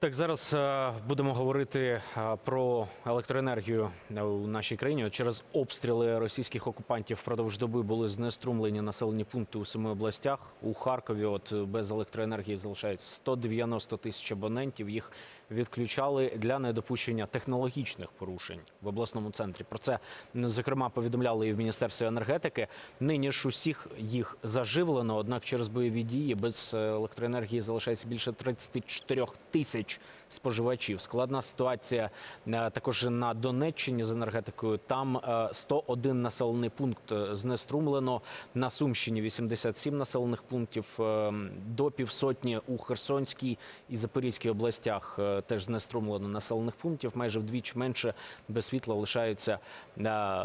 Так, зараз е, будемо говорити е, про електроенергію е, у нашій країні. Через обстріли російських окупантів впродовж доби були знеструмлені населені пункти у семи областях. У Харкові от без електроенергії залишається 190 тисяч абонентів. Їх відключали для недопущення технологічних порушень в обласному центрі. Про це зокрема повідомляли і в міністерстві енергетики. Нині ж усіх їх заживлено. Однак через бойові дії без електроенергії залишається більше 34 тисяч Pavlović споживачів. Складна ситуація е, також на Донеччині з енергетикою. Там е, 101 населений пункт е, знеструмлено. На Сумщині 87 населених пунктів. е, До півсотні у Херсонській і Запорізькій областях е, теж знеструмлено населених пунктів. Майже вдвічі менше без світла лишаються е,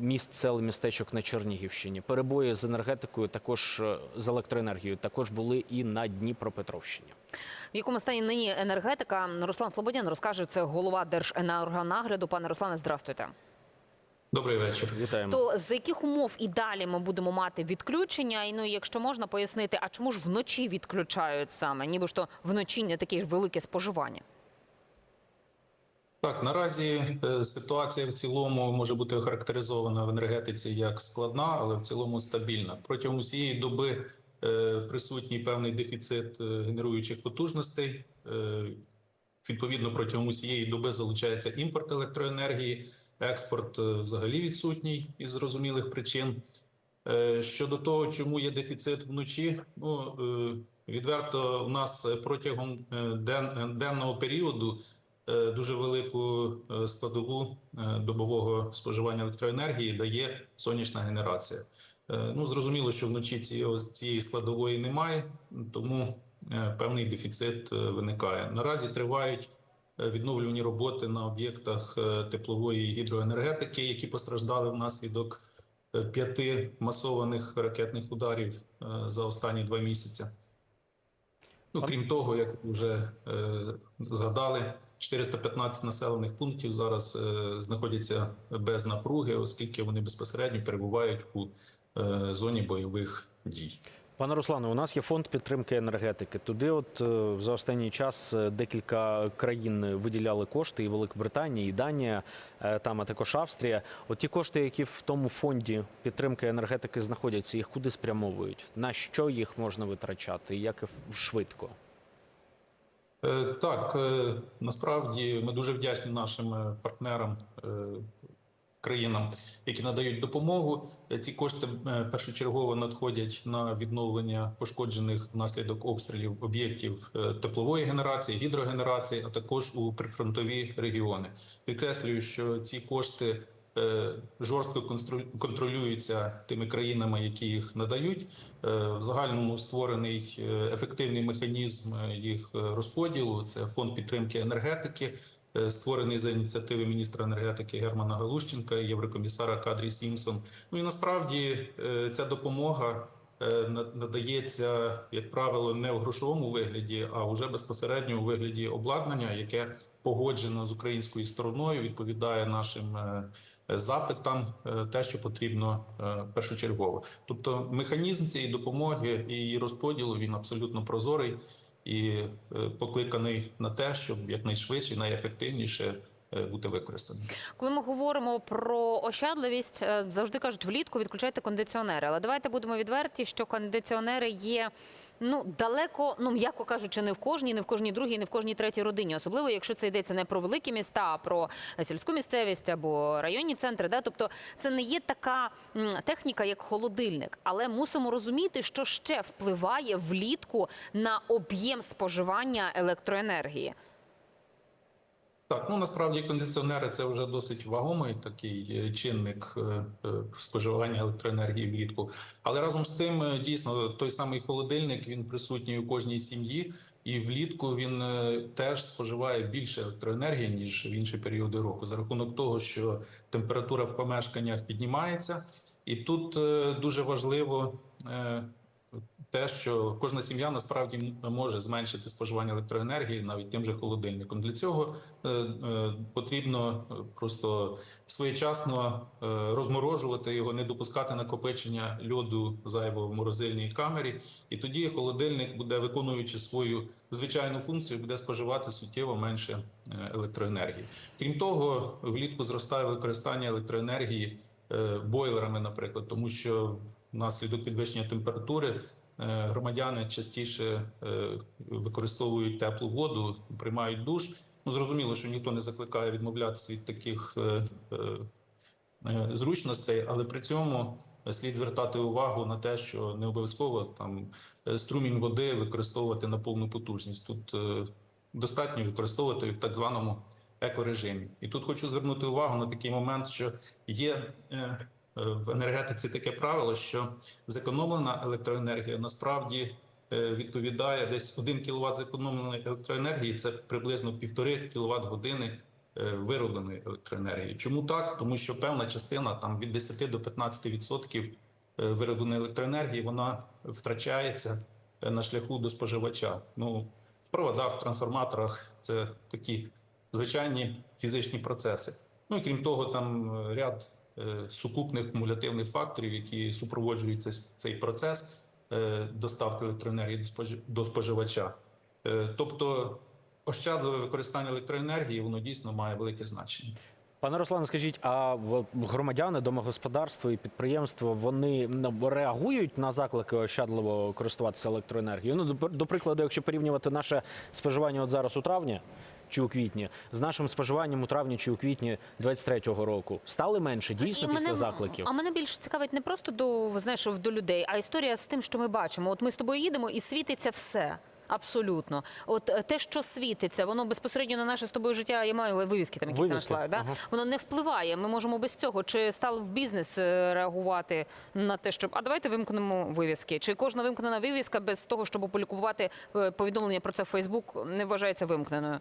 міст, сел, містечок на Чернігівщині. Перебої з енергетикою також е, з електроенергією також були і на Дніпропетровщині. В якому стані нині енергетика? Руслан Слободян розкаже це голова Держенергонагляду. Пане Руслане, здрастуйте. Добрий вечір. Вітаємо. То з яких умов і далі ми будемо мати відключення? І ну, якщо можна пояснити, а чому ж вночі відключають саме? Ніби ж то вночі не таке велике споживання. Так, наразі е, ситуація в цілому може бути охарактеризована в енергетиці як складна, але в цілому стабільна. Протягом усієї доби е, присутній певний дефіцит е, генеруючих потужностей. Відповідно, протягом усієї доби залучається імпорт електроенергії, експорт е, взагалі відсутній із зрозумілих причин. Е, Щодо того, чому є дефіцит вночі, ну е, відверто у нас протягом ден- денного періоду дуже велику складову добового споживання електроенергії дає сонячна генерація. Ну зрозуміло, що вночі цієї, складової немає, тому певний дефіцит е, виникає. Наразі тривають е, відновлювані роботи на об'єктах е, теплової гідроенергетики, які постраждали внаслідок е, п'яти масованих ракетних ударів е, за останні два місяці. Ну, крім того, як вже е, згадали, 415 населених пунктів зараз е, знаходяться без напруги, оскільки вони безпосередньо перебувають у е, зоні бойових дій. Пане Руслане, у нас є фонд підтримки енергетики. Туди, от е, за останній час е, декілька країн виділяли кошти, і Великобританія, і Данія, е, там а також Австрія. От ті кошти, які в тому фонді підтримки енергетики знаходяться, їх куди спрямовують? На що їх можна витрачати? Як швидко? Так, насправді ми дуже вдячні нашим партнерам, країнам, які надають допомогу. Е, Ці кошти е, першочергово надходять на відновлення пошкоджених внаслідок обстрілів об'єктів е, теплової генерації, гідрогенерації, а також у прифронтові регіони. Підкреслюю, що ці кошти жорстко контролюються тими країнами, які їх надають. В загальному створений ефективний механізм їх розподілу. Це фонд підтримки енергетики, створений за ініціативи міністра енергетики Германа Галущенка єврокомісара Кадрі Сімсон. Ну і насправді е, ця допомога е, на- надається, як правило, не в грошовому вигляді, а вже безпосередньо у вигляді обладнання, яке погоджено з українською стороною, відповідає нашим е, запитам, е, те, що потрібно е, першочергово. Тобто, механізм цієї допомоги і розподілу він абсолютно прозорий і е, покликаний на те, щоб якнайшвидше і найефективніше бути використаним. Коли ми говоримо про ощадливість, е, завжди кажуть, влітку відключайте кондиціонери. Але давайте будемо відверті, що кондиціонери є ну далеко, ну м'яко кажучи, не в кожній, не в кожній другій, не в кожній третій родині. Особливо, якщо це йдеться не про великі міста, а про сільську місцевість або районні центри. Да? Тобто це не є така техніка, як холодильник, але мусимо розуміти, що ще впливає влітку на об'єм споживання електроенергії. Так, ну насправді кондиціонери це вже досить вагомий такий е, чинник е, е, споживання електроенергії влітку. Але разом з тим, дійсно, той самий холодильник він присутній у кожній сім'ї, і влітку він теж споживає більше електроенергії ніж в інші періоди року, за рахунок того, що температура в помешканнях піднімається, і тут дуже важливо. Те, що кожна сім'я насправді може зменшити споживання електроенергії навіть тим же холодильником. Для цього е, е, потрібно е, просто своєчасно розморожувати його, не допускати накопичення льоду зайвого в морозильній камері, і тоді холодильник буде виконуючи свою звичайну функцію, буде споживати суттєво менше електроенергії. Крім того, влітку зростає використання електроенергії бойлерами, наприклад, тому що внаслідок підвищення температури громадяни частіше е, використовують теплу воду, приймають душ. Ну, зрозуміло, що ніхто не закликає відмовлятися від таких е, е, е, зручностей, але при цьому слід звертати увагу на те, що не обов'язково там е, струмінь води використовувати на повну потужність. Тут е, достатньо використовувати в так званому екорежимі. І тут хочу звернути увагу на такий момент, що є е, е, в енергетиці таке правило, що зекономлена електроенергія насправді е, відповідає десь 1 кВт зекономленої електроенергії. Це приблизно 1,5 кВт години е, виробленої електроенергії. Чому так? Тому що певна частина там від 10 до 15% е, виробленої електроенергії вона втрачається е, на шляху до споживача. Ну в проводах, в трансформаторах це такі звичайні фізичні процеси. Ну і крім того, там е, ряд е, сукупних кумулятивних факторів, які супроводжують цей, процес е, доставки електроенергії до, спожи- споживача. Е, тобто ощадливе використання електроенергії воно дійсно має велике значення. Пане Руслане, скажіть, а громадяни, домогосподарства і підприємства вони реагують на заклики ощадливо користуватися електроенергією? Ну, до прикладу, якщо порівнювати наше споживання от зараз у травні чи у квітні з нашим споживанням у травні чи у квітні 23-го року, стали менше дійсно І після мене- закликів? А мене більше цікавить не просто до знаєш, до людей, а історія з тим, що ми бачимо. От ми з тобою їдемо і світиться все. Абсолютно, от е, те, що світиться, воно безпосередньо на наше з тобою життя. Я маю вивіски там якісь знайшла. Да? ага. Воно не впливає. Ми можемо без цього. Чи став в бізнес е, реагувати на те, щоб а давайте вимкнемо вивіски? Чи кожна вимкнена вивіска без того, щоб опублікувати е, повідомлення про це в Фейсбук, не вважається вимкненою?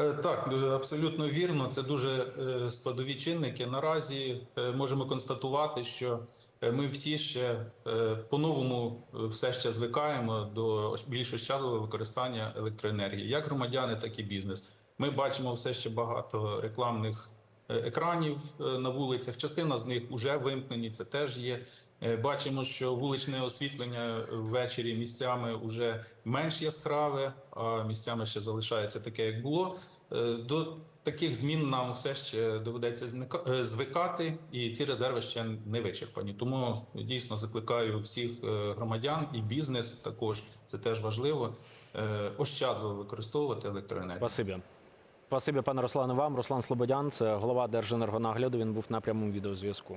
Е, Так, е, абсолютно вірно. Це дуже е, складові чинники. Наразі можемо констатувати, що ми всі ще по-новому все ще звикаємо до більш ощадливого використання електроенергії, як громадяни, так і бізнес. Ми бачимо все ще багато рекламних екранів е, на вулицях. Частина з них вже вимкнені. Це теж є. Е, Бачимо, що вуличне освітлення ввечері місцями вже менш яскраве, а місцями ще залишається таке, як було. Е, До таких змін нам все ще доведеться е, звикати, і ці резерви ще не вичерпані. Тому дійсно закликаю всіх е, громадян і бізнес також це теж важливо. е, Ощадливо використовувати електроенергію. Спасибі. Спасибі, пане Руслане, вам. Руслан Слободян, це голова Держенергонагляду. Він був на прямому відеозв'язку.